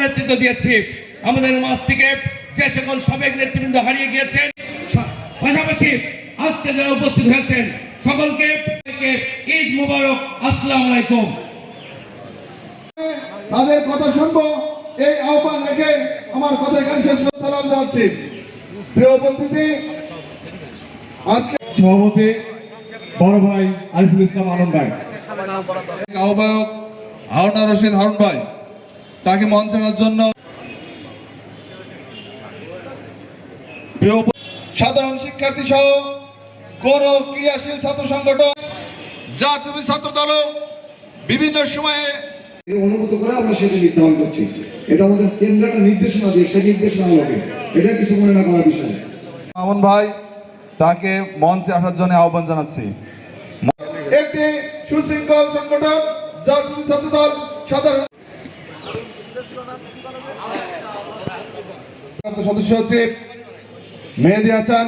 নেতৃত্ব দিয়েছি। আমাদের মাছ থেকে যে সকল সাবেক নেতৃবৃন্দ হারিয়ে গিয়েছেন পাশাপাশি আজকে যারা উপস্থিত হয়েছেন সকলকে ঈদ মুবারক আসসালাম আলাইকুম। তাদের কথা শুনব এই আহ্বান রেখে আমার কথা এখানে শেষ করে সালাম জানাচ্ছি। প্রিয় উপস্থিতি আজকে সভাপতি বড় ভাই আরিফুল ইসলাম আনন্দ ভাই। আহ্বায়ক হারুনা রশিদ হারুন ভাই। তাকে মঞ্চে আনার জন্য সাধারণ শিক্ষার্থী সহ কোন ক্রিয়াশীল ছাত্র সংগঠন জাতীয় ছাত্র দল বিভিন্ন সময়ে অনুমত করে আমরা সেটা নির্ধারণ করছি। এটা আমাদের কেন্দ্র একটা নির্দেশনা দিয়ে সেই নির্দেশনা আলোকে। এটা কিছু মনে না করার বিষয়। ভাই তাকে মঞ্চে আসার জন্য আহ্বান জানাচ্ছি। একটি সুশৃঙ্খল সংগঠন জাতীয় ছাত্র দল সাধারণ সদস্য হচ্ছে মেহেদি হাসান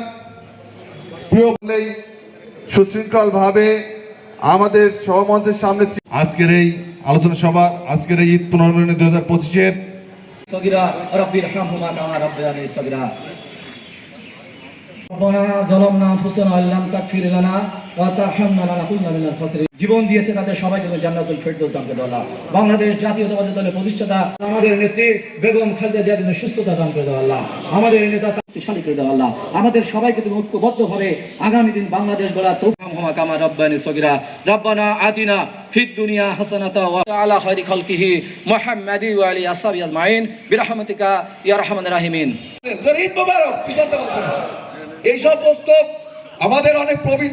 প্রিয় বলেই সুশৃঙ্খল ভাবে আমাদের সহমঞ্চের সামনে ছি- আজকের এই আলোচনা সভা আজকের এই ঈদ পুনর্মিলনী দুই হাজার পঁচিশের صغيرا ربي ارحمهما كما ربياني صغيرا ربنا ظلمنا انفسنا وان لم تغفر لنا জীবন দিয়েছে তাদের সবাই কিন্তু জান্নাতুল ফেরদৌস দানকে করে বাংলাদেশ জাতীয়তাবাদী দলের প্রতিষ্ঠাতা আমাদের নেত্রী বেগম খালেদা জিয়া কিন্তু সুস্থতা দান করে দেওয়া আল্লাহ। আমাদের নেতা শক্তিশালী করে দেওয়া আল্লাহ। আমাদের সবাইকে তুমি ঐক্যবদ্ধ ঐক্যবদ্ধভাবে আগামী দিন বাংলাদেশ গড়া তৌফাম হুমা কামা রব্বানি সগিরা রব্বানা আতিনা ফিদ দুনিয়া হাসানাতা ওয়া আলা খাইরি খালকিহি মুহাম্মাদি ওয়া আলি আসহাবি আজমাইন। বিরহমাতিকা ইয়া রাহমানির রাহিমিন। ঈদ মুবারক এই সব বস্তু আমাদের অনেক প্রবীণ